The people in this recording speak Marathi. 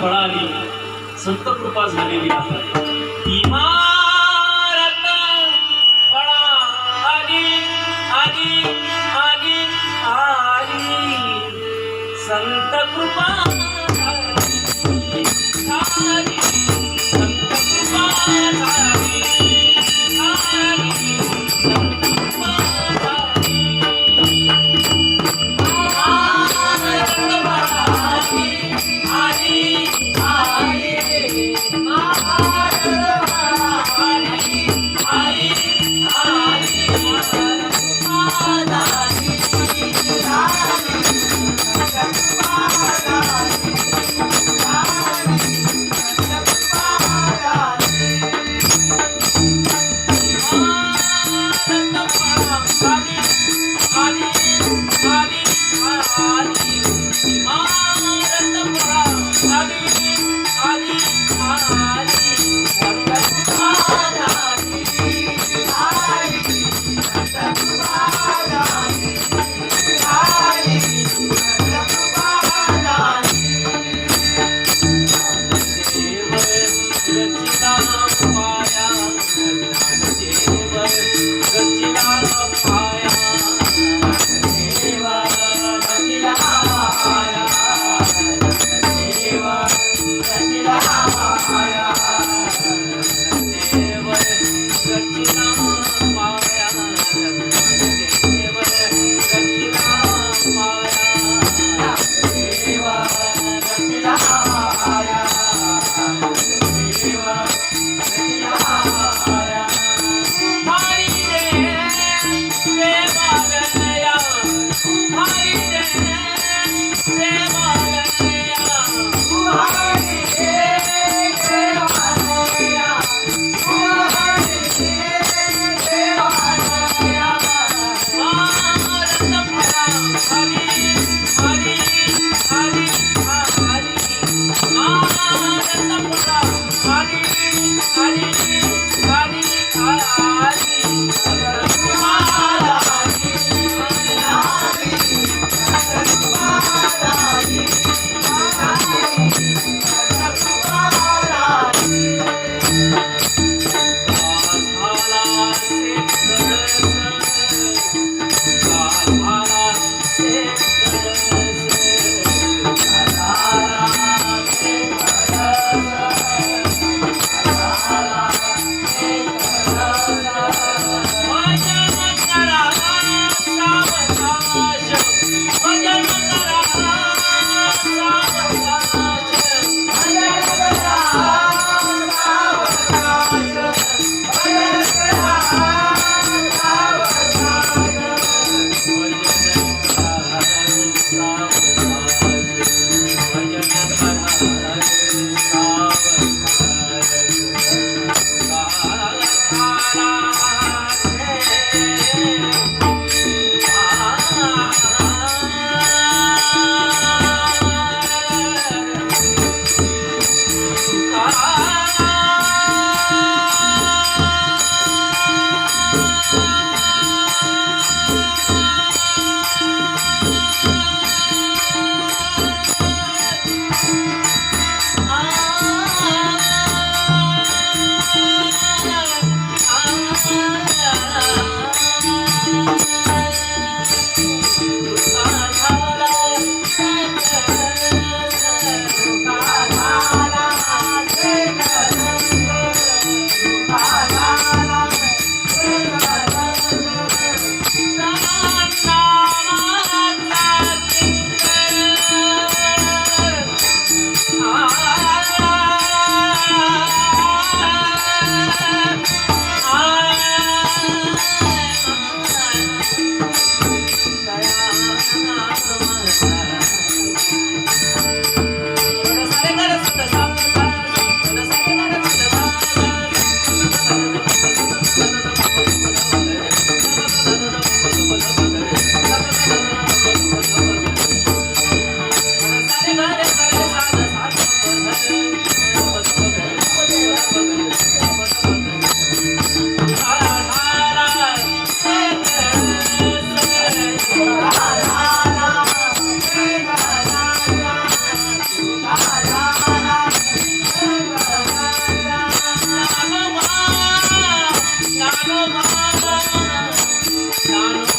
फळाली संत कृपा झालेली आहे. आली आली संत कृपा झाली. Oh, my God.